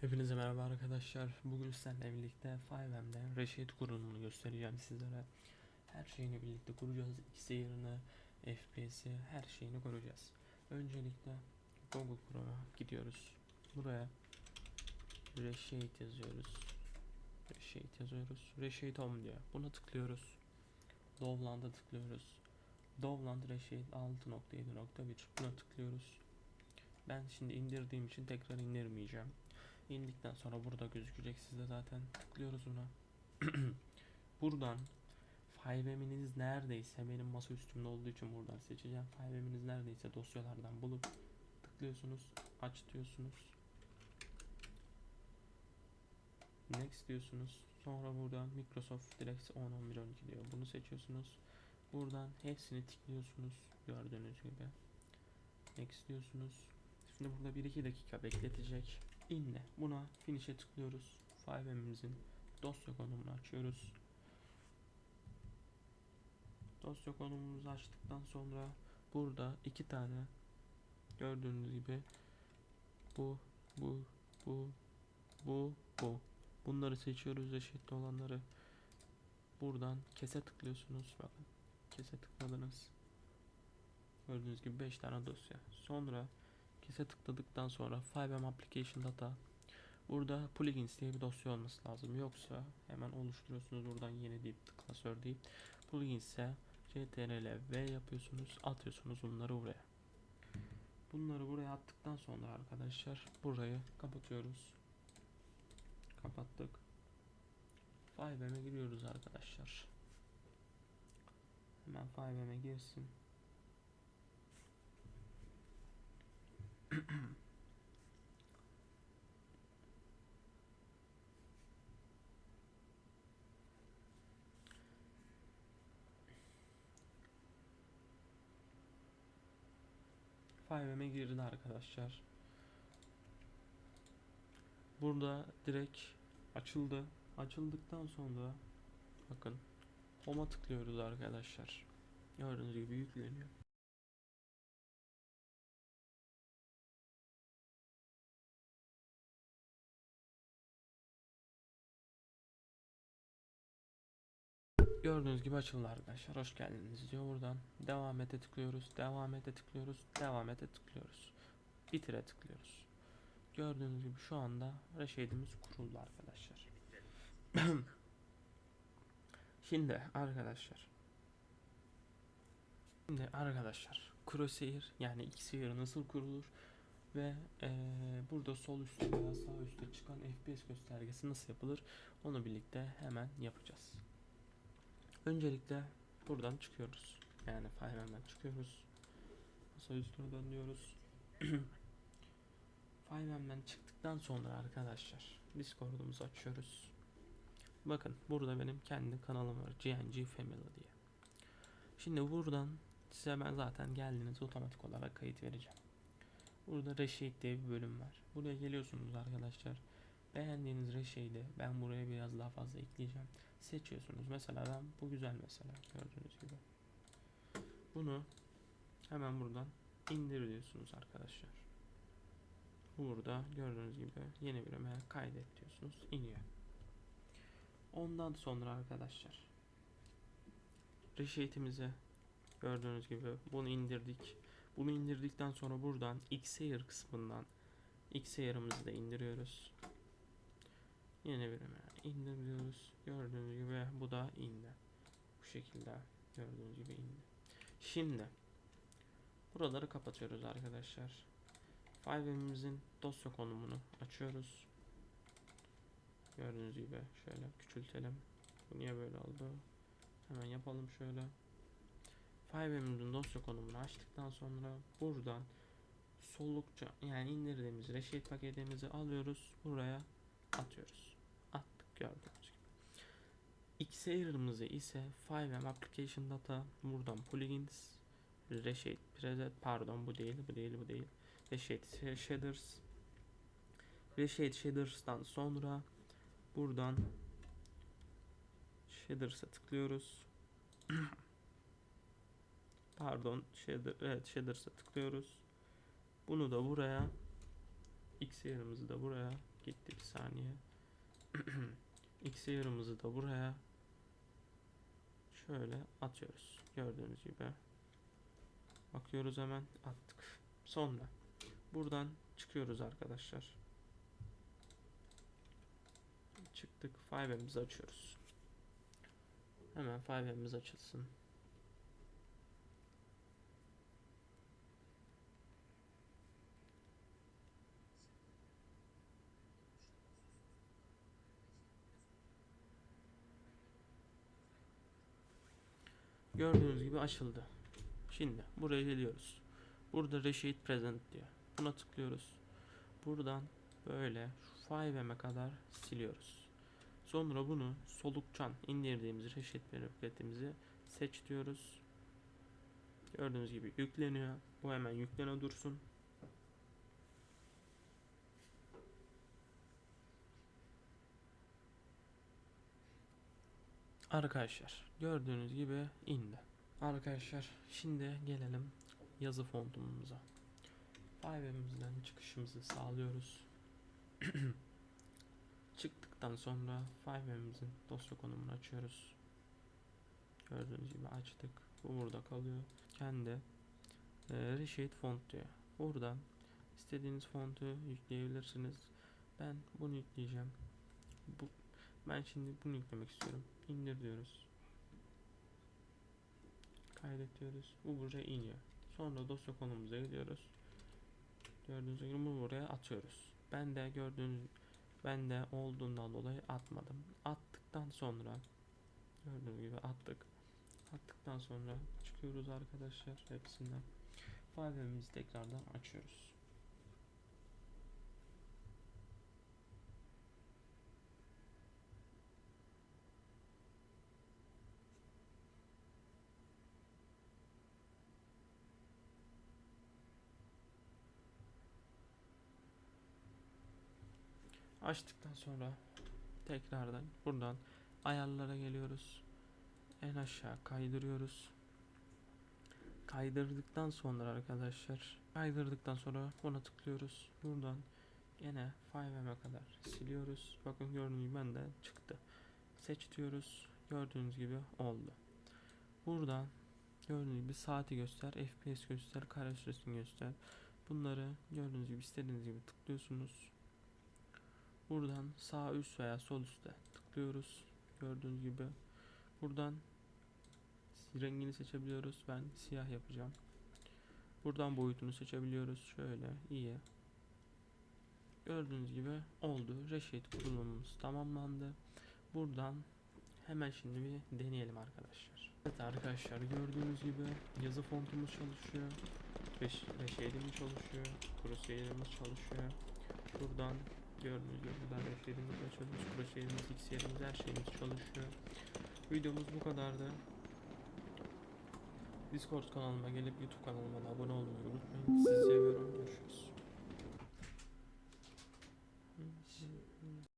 Hepinize merhaba arkadaşlar. Bugün sizlerle birlikte 5M'de Reşit kurulumunu göstereceğim sizlere. Her şeyini birlikte kuracağız. Xayer'ını, FPS'i, her şeyini kuracağız. Öncelikle Google Chrome'a gidiyoruz. Buraya Reşit yazıyoruz. Reşit yazıyoruz. Reşit Home diyor. Buna tıklıyoruz. Dovland'a tıklıyoruz. Dovland Reşit 6.7.1 Buna tıklıyoruz. Ben şimdi indirdiğim için tekrar indirmeyeceğim. İndikten sonra burada gözükecek sizde zaten tıklıyoruz buna. buradan 5M'iniz neredeyse benim masa üstümde olduğu için buradan seçeceğim. 5M'iniz neredeyse dosyalardan bulup tıklıyorsunuz. Aç diyorsunuz. Next diyorsunuz. Sonra buradan Microsoft Direct 10 11 12 diyor. Bunu seçiyorsunuz. Buradan hepsini tıklıyorsunuz gördüğünüz gibi. Next diyorsunuz. Şimdi burada 1-2 dakika bekletecek. İnle. Buna finish'e tıklıyoruz. 5M'imizin dosya konumunu açıyoruz. Dosya konumumuzu açtıktan sonra burada iki tane gördüğünüz gibi bu bu bu bu bu bunları seçiyoruz eşitli olanları buradan kese tıklıyorsunuz bakın kese tıkladınız gördüğünüz gibi 5 tane dosya sonra kese tıkladıktan sonra 5M application data burada plugins diye bir dosya olması lazım. Yoksa hemen oluşturuyorsunuz buradan yeni deyip klasör deyip. Plugins ise ctrl v yapıyorsunuz atıyorsunuz bunları buraya. Bunları buraya attıktan sonra arkadaşlar burayı kapatıyoruz. Kapattık. 5M'e giriyoruz arkadaşlar. Hemen 5M'e girsin Five'e girdi arkadaşlar. Burada direkt açıldı. Açıldıktan sonra bakın Home'a tıklıyoruz arkadaşlar. Gördüğünüz gibi yükleniyor. Gördüğünüz gibi açıldı arkadaşlar. Hoş geldiniz diyor buradan. Devam ete tıklıyoruz. Devam ete tıklıyoruz. Devam ete tıklıyoruz. Bitire tıklıyoruz. Gördüğünüz gibi şu anda reşidimiz kuruldu arkadaşlar. Şimdi arkadaşlar. Şimdi arkadaşlar Crosshair yani Xhair nasıl kurulur ve eee, burada sol üstte veya sağ üstte çıkan FPS göstergesi nasıl yapılır onu birlikte hemen yapacağız. Öncelikle buradan çıkıyoruz. Yani Fireman'dan çıkıyoruz. Masa üstüne dönüyoruz. Fireman'dan çıktıktan sonra arkadaşlar Discord'umuzu açıyoruz. Bakın burada benim kendi kanalım var. GNG Family diye. Şimdi buradan size ben zaten geldiğinizde otomatik olarak kayıt vereceğim. Burada Reşit diye bir bölüm var. Buraya geliyorsunuz arkadaşlar. Beğendiğiniz Reşit'i ben buraya biraz daha fazla ekleyeceğim seçiyorsunuz. Mesela ben bu güzel mesela gördüğünüz gibi. Bunu hemen buradan indir diyorsunuz arkadaşlar. Burada gördüğünüz gibi yeni bir ömeye kaydet diyorsunuz. iniyor. Ondan sonra arkadaşlar Reshate'imizi gördüğünüz gibi bunu indirdik. Bunu indirdikten sonra buradan Xair kısmından Xair'ımızı da indiriyoruz. Yeni bir ömeye indiriyoruz. Gördüğünüz gibi bu da indi. Bu şekilde gördüğünüz gibi indi. Şimdi buraları kapatıyoruz arkadaşlar. 5M'imizin dosya konumunu açıyoruz. Gördüğünüz gibi şöyle küçültelim. Bu niye böyle oldu? Hemen yapalım şöyle. 5M'imizin dosya konumunu açtıktan sonra buradan sollukça yani indirdiğimiz reşit paketimizi alıyoruz. Buraya atıyoruz. Attık gördüğünüz gibi. Xair'ımızı ise 5M Application Data buradan plugins Reshape preset pardon bu değil bu değil bu değil. Reshape shaders. Reshape shaders'tan sonra buradan shaders'a tıklıyoruz. Pardon shader evet shaders'a tıklıyoruz. Bunu da buraya Xair'ımızı da buraya gitti bir saniye. X'yarımızı da buraya şöyle atıyoruz. Gördüğünüz gibi. Bakıyoruz hemen attık. Sonra buradan çıkıyoruz arkadaşlar. Çıktık. Five'imizi açıyoruz. Hemen Five'imiz açılsın. Gördüğünüz gibi açıldı. Şimdi buraya geliyoruz. Burada Reshade Present diyor. Buna tıklıyoruz. Buradan böyle şu 5M'e kadar siliyoruz. Sonra bunu solukçan indirdiğimiz Reshade paketimizi seç diyoruz. Gördüğünüz gibi yükleniyor. Bu hemen yüklene dursun. Arkadaşlar gördüğünüz gibi indi. Arkadaşlar şimdi gelelim yazı fontumuza. Five'imizden çıkışımızı sağlıyoruz. Çıktıktan sonra Five'imizin dosya konumunu açıyoruz. Gördüğünüz gibi açtık. Bu burada kalıyor. Kendi e, Reshade font diyor. Buradan istediğiniz fontu yükleyebilirsiniz. Ben bunu yükleyeceğim. Bu, ben şimdi bunu yüklemek istiyorum. İndir diyoruz. Kaydet diyoruz. Bu buraya iniyor. Sonra dosya konumuza gidiyoruz. Gördüğünüz gibi bunu buraya atıyoruz. Ben de gördüğünüz ben de olduğundan dolayı atmadım. Attıktan sonra gördüğünüz gibi attık. Attıktan sonra çıkıyoruz arkadaşlar hepsinden. File'imizi tekrardan açıyoruz. Açtıktan sonra tekrardan buradan ayarlara geliyoruz. En aşağı kaydırıyoruz. Kaydırdıktan sonra arkadaşlar kaydırdıktan sonra ona tıklıyoruz. Buradan gene 5M'e kadar siliyoruz. Bakın gördüğünüz gibi bende çıktı. Seç diyoruz. Gördüğünüz gibi oldu. Buradan gördüğünüz gibi saati göster, FPS göster, kare süresini göster. Bunları gördüğünüz gibi istediğiniz gibi tıklıyorsunuz. Buradan sağ üst veya sol üstte tıklıyoruz. Gördüğünüz gibi. Buradan rengini seçebiliyoruz. Ben siyah yapacağım. Buradan boyutunu seçebiliyoruz. Şöyle iyi. Gördüğünüz gibi oldu. Reshade kurulumumuz tamamlandı. Buradan hemen şimdi bir deneyelim arkadaşlar. Evet arkadaşlar gördüğünüz gibi yazı fontumuz çalışıyor. Reş Reshade'imiz çalışıyor. Crosshair'imiz çalışıyor. Buradan Gördüğünüz gibi buradan reflerimiz açıyoruz. Crosshair'imiz, X'yerimiz, her şeyimiz çalışıyor. Videomuz bu kadardı. Discord kanalıma gelip YouTube kanalıma abone olmayı unutmayın. Sizi seviyorum. Görüşürüz.